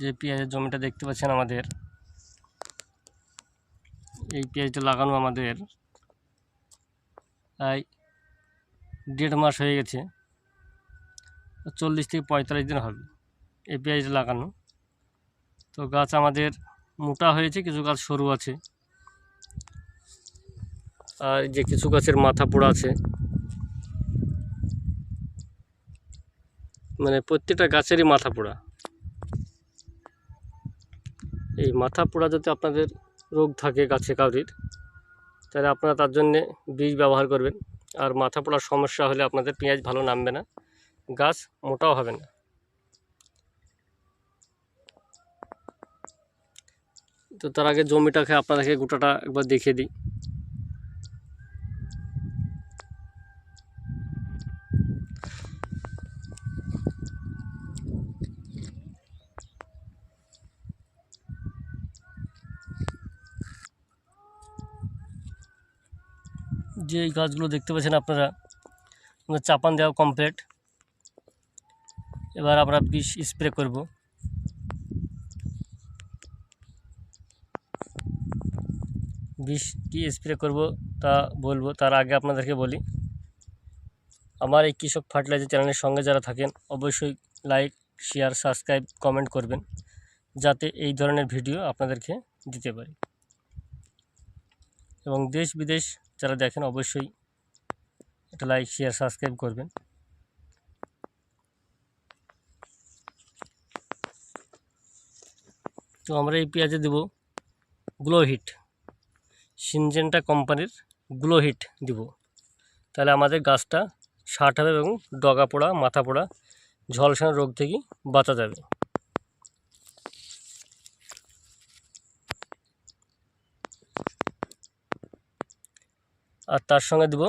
যে পেঁয়াজের জমিটা দেখতে পাচ্ছেন আমাদের, এই পেঁয়াজটা লাগানো আমাদের প্রায় দেড় মাস হয়ে গেছে, চল্লিশ থেকে পঁয়তাল্লিশ দিন হবে এই পেঁয়াজটা লাগানো। তো গাছ আমাদের মোটা হয়েছে, কিছু গাছ সরু আছে। আর যে কিছু গাছের মাথা পোড়া আছে। মানে প্রত্যেকটা গাছেরই মাথা পোড়া। এই মাথা পোড়া যাতে আপনাদের রোগ থাকে গাছে কাউরির, তাহলে আপনারা তার জন্যে বীজ ব্যবহার করবেন। আর মাথা পোড়ার সমস্যা হলে আপনাদের পেঁয়াজ ভালো নামবে না, গাছ মোটাও হবে না। তো তার আগে জমিটাকে, আপনাদেরকে গোটাটা একবার দেখিয়ে দিই। যে এই গাছগুলো দেখতে পাচ্ছেন আপনারা চাপান দেওয়া কমপ্লিট এবার আমরা বিষ স্প্রে করব। বিষ কী স্প্রে করব তা বলব, তার আগে আপনাদেরকে বলি। আমার এই কৃষক ফার্টিলাইজার চ্যানেলের সঙ্গে যারা থাকেন, অবশ্যই লাইক শেয়ার সাবস্ক্রাইব কমেন্ট করবেন, যাতে এই ধরনের ভিডিও আপনাদেরকে দিতে পারি। এবং দেশ বিদেশ যারা দেখেন অবশ্যই একটা লাইক শেয়ার সাবস্ক্রাইব করবেন। তো আমরা এই পেঁয়াজে দেব গ্লো হিট সিনজেন্টা কোম্পানির গ্লো হিট দিব। তাহলে আমাদের গাছটা ষাট হবে এবং ডগা পোড়া মাথা পোড়া ঝলসানো রোগ থেকে বাঁচা যাবে। আর তার সঙ্গে দেব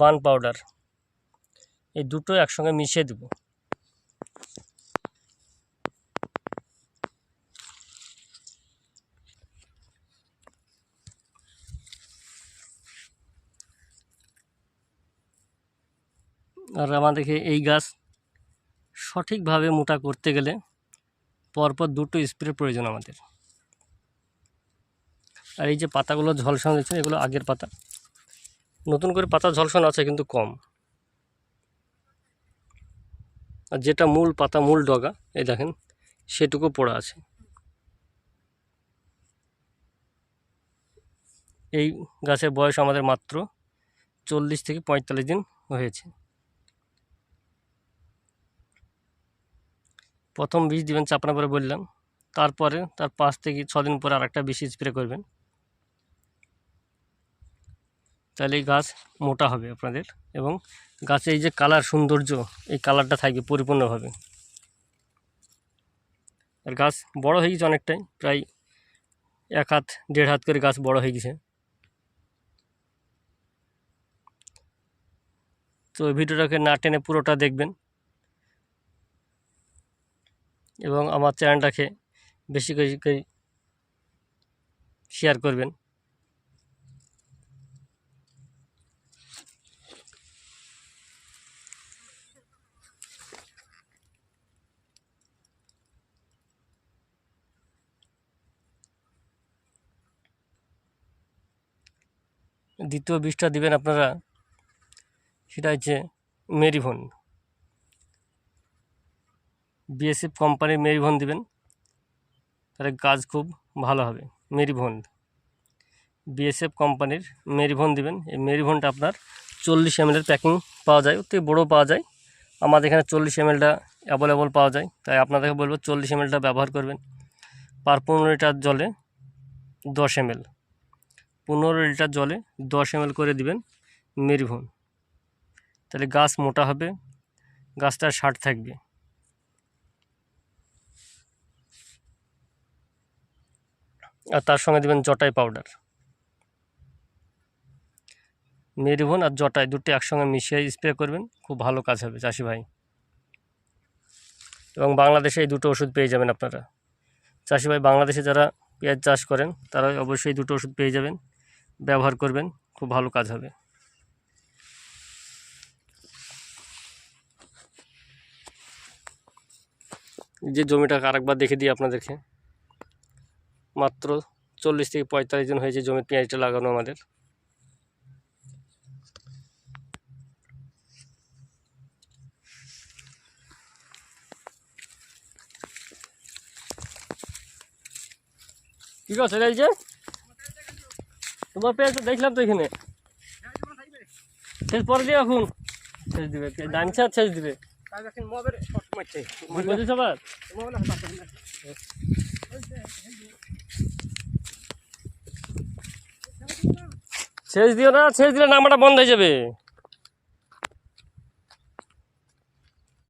বান পাউডার। এই দুটো একসঙ্গে মিশিয়ে দেব। আর আমাদেরকে এই গাছ সঠিকভাবে মোটা করতে গেলে পরপর দুটো স্প্রে প্রয়োজন আমাদের। আর এই যে পাতাগুলো ঝলসানো দেখছেন, এগুলো আগের পাতা। নতুন করে পাতা ঝলসানো আছে কিন্তু কম। আর যেটা মূল পাতা, মূল ডগা, এই দেখেন, সেটুকু পড়া আছে। এই গাছের বয়স আমাদের মাত্র চল্লিশ থেকে পঁয়তাল্লিশ দিন হয়েছে। প্রথম বীজ দিবেন চাপনা পরে বললাম, তারপরে তার পাঁচ থেকে ছ দিন পরে আরেকটা বেশি স্প্রে করবেন। তাহলে গাছ মোটা হবে আপনাদের এবং গাছে এই যে কালার সৌন্দর্য, এই কালারটা থাকবে পরিপূর্ণভাবে। আর গাছ বড় হয়ে গেছে অনেকটাই, প্রায় এক হাত, দেড় হাত করে গাছ বড় হয়ে গেছে। তো ভিডিওটাকে না টেনে পুরোটা দেখবেন এবং আমার চ্যানেলটাকে বেশি করে শেয়ার করবেন। দ্বিতীয় বীজটা দিবেন আপনারা, সেটা হচ্ছে মেরিভন। বিএসএফ কোম্পানির মেরিভন দিবেন, তাহলে গাছ খুব ভালো হবে। মেরিভন, বিএসএফ কোম্পানির মেরিভন দিবেন। এই মেরিভনটা আপনার চল্লিশ এমএলের প্যাকিং পাওয়া যায় থেকে বড়ো পাওয়া যায়। আমাদের এখানে চল্লিশ এমএলটা অ্যাভেলেবল পাওয়া যায়, তাই আপনাদেরকে বলব চল্লিশ এমএলটা ব্যবহার করবেন। পার পনেরো লিটার জলে দশ এমএল। পনেরো লিটার জলে দশ এমএল করে দিবেন মেরিভন তাহলে গাছ মোটা হবে গাছটা ষাট থাকবে। আর তার সঙ্গে দেবেন জটাই পাউডার মেরিভন আর জটাই দুটো একসঙ্গে মিশিয়ে স্প্রে করবেন, খুব ভালো কাজ হবে চাষি ভাই। এবং বাংলাদেশে এই দুটো ওষুধ পেয়ে যাবেন আপনারা। চাষি ভাই, বাংলাদেশে যারা পেঁয়াজ চাষ করেন তারা অবশ্যই দুটো ওষুধ পেয়ে যাবেন। ব্যবহার করবেন, খুব ভালো কাজ হবে। যে জমিটা আরেকবার দেখে দিই আপনাদেরকে। মাত্র চল্লিশ থেকে পঁয়তাল্লিশ দিন হয়েছে জমির পেঁয়াজটা লাগানো আমাদের। কি করছে এই তোমার পেঁয়াজ দেখলাম তো এখানে। শেষ পরে দিয়ে এখন শেষ দিবে। জানছে আর শেষ দিবে। বুঝেছ আবার? শেষ দিও না শেষ দিলে নামাটা বন্ধ হয়ে যাবে।